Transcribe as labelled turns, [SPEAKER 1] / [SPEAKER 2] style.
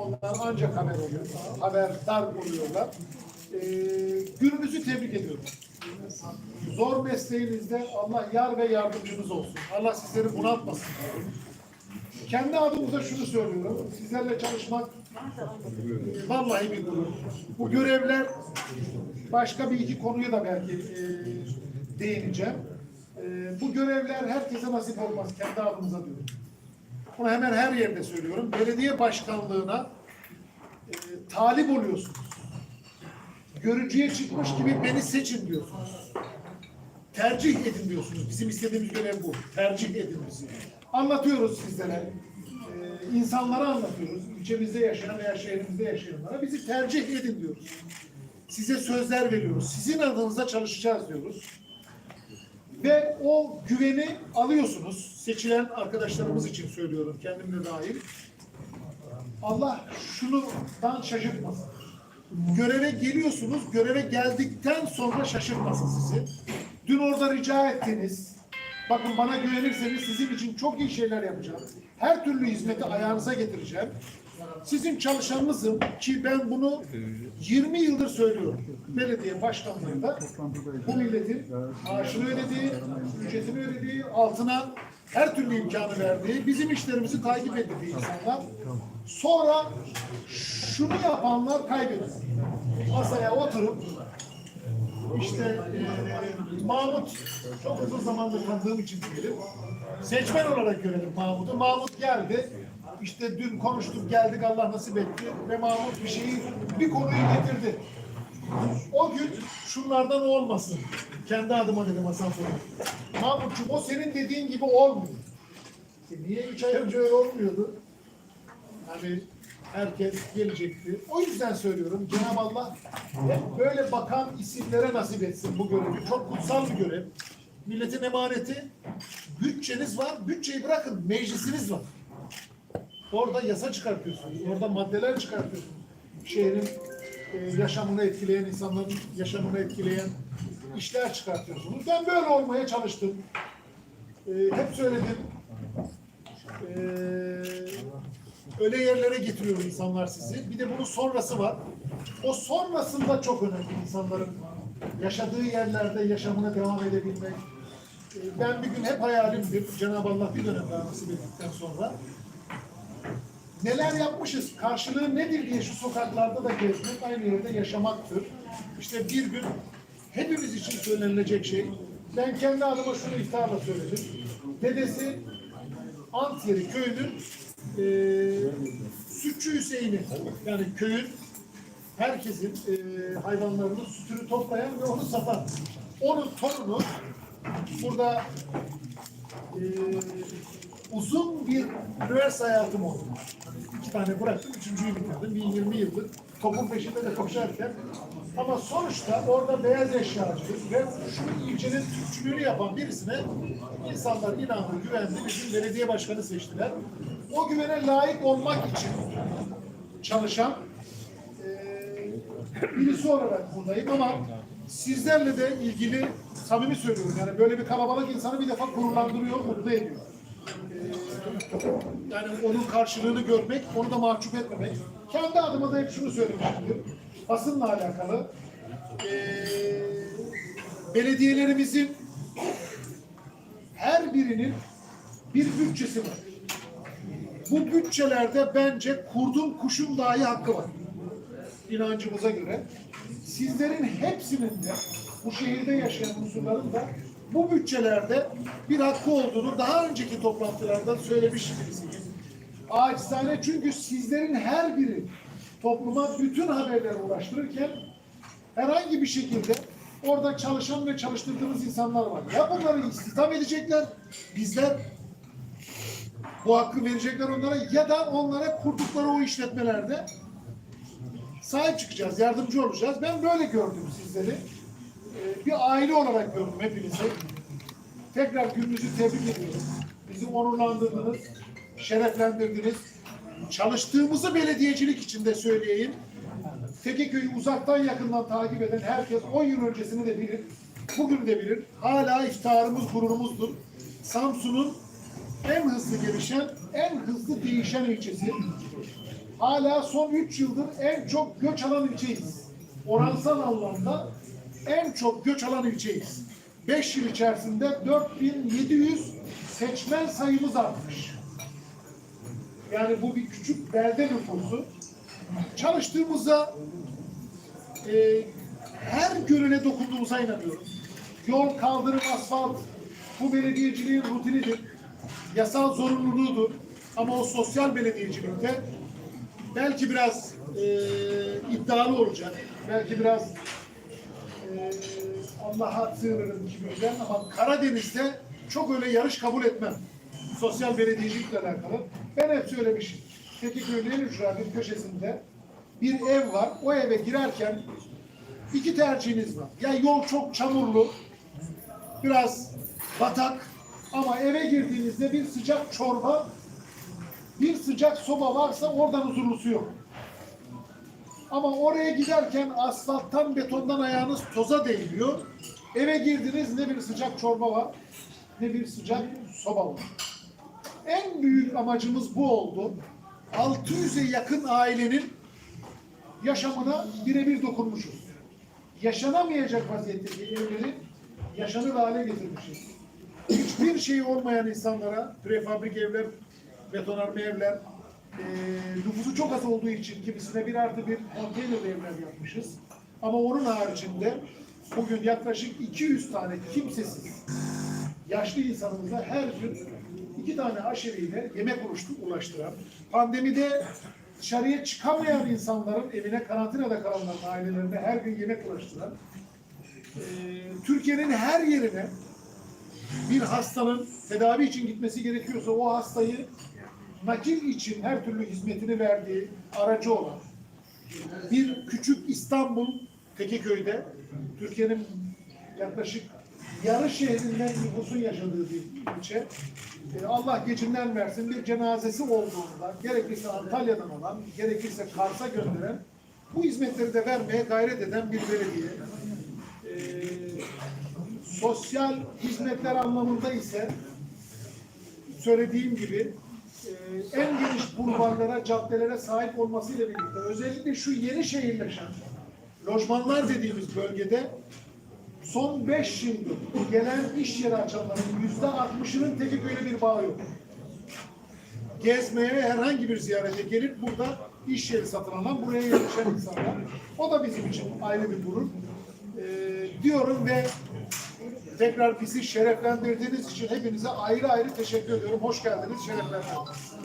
[SPEAKER 1] Onlar ancak haber oluyor. Haberdar oluyorlar. Ee, gününüzü tebrik ediyorum. Zor mesleğinizde Allah yar ve yardımcınız olsun. Allah sizleri bunaltmasın. Kendi adımıza şunu söylüyorum. Sizlerle çalışmak vallahi bir gurur. Bu görevler başka bir iki konuya da belki e, değineceğim. E, bu görevler herkese nasip olmaz. Kendi adımıza diyorum. Bunu hemen her yerde söylüyorum. Belediye başkanlığına e, talip oluyorsunuz. Görücüye çıkmış gibi beni seçin diyorsunuz. Tercih edin diyorsunuz. Bizim istediğimiz görev bu. Tercih edin bizi. Anlatıyoruz sizlere. Ee, insanlara anlatıyoruz. İlçemizde yaşayan veya şehrimizde yaşayanlara bizi tercih edin diyoruz. Size sözler veriyoruz. Sizin adınıza çalışacağız diyoruz. Ve o güveni alıyorsunuz. Seçilen arkadaşlarımız için söylüyorum. Kendim de dahil. Allah şundan şaşırtmasın. Göreve geliyorsunuz, göreve geldikten sonra şaşırtmasın sizi. Dün orada rica ettiniz. Bakın bana güvenirseniz sizin için çok iyi şeyler yapacağım. Her türlü hizmeti ayağınıza getireceğim. Sizin çalışanınızım ki ben bunu 20 yıldır söylüyorum. Belediye başkanlığında bu milletin maaşını ödediği, ücretini ödediği, altına her türlü imkanı verdiği, bizim işlerimizi takip ettiği insanlar. Sonra şunu yapanlar kaybediyor. Masaya oturup işte e, Mahmut çok uzun zamandır tanıdığım için diyelim. Seçmen olarak görelim Mahmut'u. Mahmut geldi. İşte dün konuştuk geldik Allah nasip etti ve Mahmut bir şeyi bir konuyu getirdi. O gün şunlardan olmasın. Kendi adıma dedim Hasan Soylu. Mahmutcuğum o senin dediğin gibi olmuyor. E niye üç ay önce öyle olmuyordu? Hani herkes gelecekti. O yüzden söylüyorum Cenab-ı Allah hep böyle bakan isimlere nasip etsin bu görevi. Çok kutsal bir görev. Milletin emaneti. Bütçeniz var. Bütçeyi bırakın. Meclisiniz var. Orada yasa çıkartıyorsunuz. Orada maddeler çıkartıyorsunuz. Şehrin e, yaşamını etkileyen, insanların yaşamını etkileyen işler çıkartıyorsunuz. Ben böyle olmaya çalıştım. E, hep söyledim. E, öyle yerlere getiriyor insanlar sizi. Bir de bunun sonrası var. O sonrasında çok önemli insanların yaşadığı yerlerde yaşamına devam edebilmek. Ee, Ben bir gün hep hayalimdir. Cenab-ı Allah bir dönem daha nasip ettikten sonra. Neler yapmışız, karşılığı nedir diye şu sokaklarda da gezmek, aynı yerde yaşamaktır. İşte bir gün hepimiz için söylenilecek şey, ben kendi adıma şunu iftarla söyledim. Dedesi Antyeri köyünün e, sütçü Hüseyin'i yani köyün herkesin e, hayvanlarının sütünü toplayan ve onu satan. Onun torunu burada e, uzun bir üniversite hayatım oldu. İki tane bıraktım, üçüncüyü bitirdim. Bir 20 yıldır topun peşinde de koşarken. Ama sonuçta orada beyaz eşyacı ve şu ilçenin Türkçülüğünü yapan birisine insanlar inandı, güvendi. Bizim belediye başkanı seçtiler. O güvene layık olmak için çalışan eee, birisi olarak buradayım ama sizlerle de ilgili samimi söylüyorum. Yani böyle bir kalabalık insanı bir defa gururlandırıyor, mutlu ediyor. Yani onun karşılığını görmek, onu da mahcup etmemek. Kendi adıma da hep şunu söylemişimdir. Basınla alakalı. Eee belediyelerimizin her birinin bir bütçesi var. Bu bütçelerde bence kurdun kuşun dahi hakkı var. İnancımıza göre. Sizlerin hepsinin de bu şehirde yaşayan unsurların da bu bütçelerde bir hakkı olduğunu daha önceki toplantılarda söylemiş. Ağaçtane çünkü sizlerin her biri topluma bütün haberleri ulaştırırken herhangi bir şekilde orada çalışan ve çalıştırdığımız insanlar var. Ya bunları istihdam edecekler, bizler bu hakkı verecekler onlara ya da onlara kurdukları o işletmelerde sahip çıkacağız, yardımcı olacağız. Ben böyle gördüm sizleri. Bir aile olarak gördüm hepinizi. Tekrar gününüzü tebrik ediyorum. Bizi onurlandırdınız, şereflendirdiniz. Çalıştığımızı belediyecilik içinde söyleyeyim. Tekeköy'ü uzaktan yakından takip eden herkes 10 yıl öncesini de bilir, bugün de bilir. Hala iftiharımız, gururumuzdur. Samsun'un en hızlı gelişen, en hızlı değişen ilçesi. hala son 3 yıldır en çok göç alan ilçeyiz. Oransal anlamda en çok göç alan ilçeyiz. 5 yıl içerisinde 4700 seçmen sayımız artmış. Yani bu bir küçük belde nüfusu. Çalıştığımızda e, her görüne dokunduğumuza inanıyorum. Yol, kaldırım, asfalt bu belediyeciliğin rutinidir. Yasal zorunluluğudur. Ama o sosyal belediyecilikte belki biraz e, iddialı olacak. Belki biraz Allah'a sığınırım kibirden ama Karadeniz'de çok öyle yarış kabul etmem. Sosyal belediyecilikle alakalı. Ben hep söylemişim. Tekirdağ'ın en ücra bir köşesinde bir ev var. O eve girerken iki tercihiniz var. Ya yol çok çamurlu, biraz batak ama eve girdiğinizde bir sıcak çorba, bir sıcak soba varsa oradan huzurlusu yok. Ama oraya giderken asfalttan betondan ayağınız toza değiyor. Eve girdiniz ne bir sıcak çorba var ne bir sıcak soba var. En büyük amacımız bu oldu. 600'e yakın ailenin yaşamına birebir dokunmuşuz. Yaşanamayacak vaziyetteki evleri yaşanır hale getirmişiz. Hiçbir şey olmayan insanlara prefabrik evler, betonarme evler, nüfusu çok az olduğu için kimisine bir artı bir konteyner evler yapmışız. Ama onun haricinde bugün yaklaşık 200 tane kimsesiz yaşlı insanımıza her gün iki tane aşeviyle yemek ulaştı- ulaştıran, pandemide dışarıya çıkamayan insanların evine karantinada kalanların ailelerine her gün yemek ulaştıran, e, Türkiye'nin her yerine bir hastanın tedavi için gitmesi gerekiyorsa o hastayı nakil için her türlü hizmetini verdiği aracı olan bir küçük İstanbul Tekeköy'de Türkiye'nin yaklaşık yarı şehrinden nüfusun yaşadığı bir ilçe. E, Allah geçinden versin bir cenazesi olduğunda gerekirse Antalya'dan olan, gerekirse Kars'a gönderen bu hizmetleri de vermeye gayret eden bir belediye. E, sosyal hizmetler anlamında ise söylediğim gibi e, en geniş bulvarlara, caddelere sahip olmasıyla birlikte özellikle şu yeni şehirleşen lojmanlar dediğimiz bölgede son 5 yıldır gelen iş yeri açanların yüzde altmışının Tekiköy'le bir bağı yok. Gezmeye herhangi bir ziyarete gelip burada iş yeri satın alan, buraya yerleşen insanlar. O da bizim için ayrı bir gurur. Ee, diyorum ve tekrar bizi şereflendirdiğiniz için hepinize ayrı ayrı teşekkür ediyorum. Hoş geldiniz, şereflendiniz.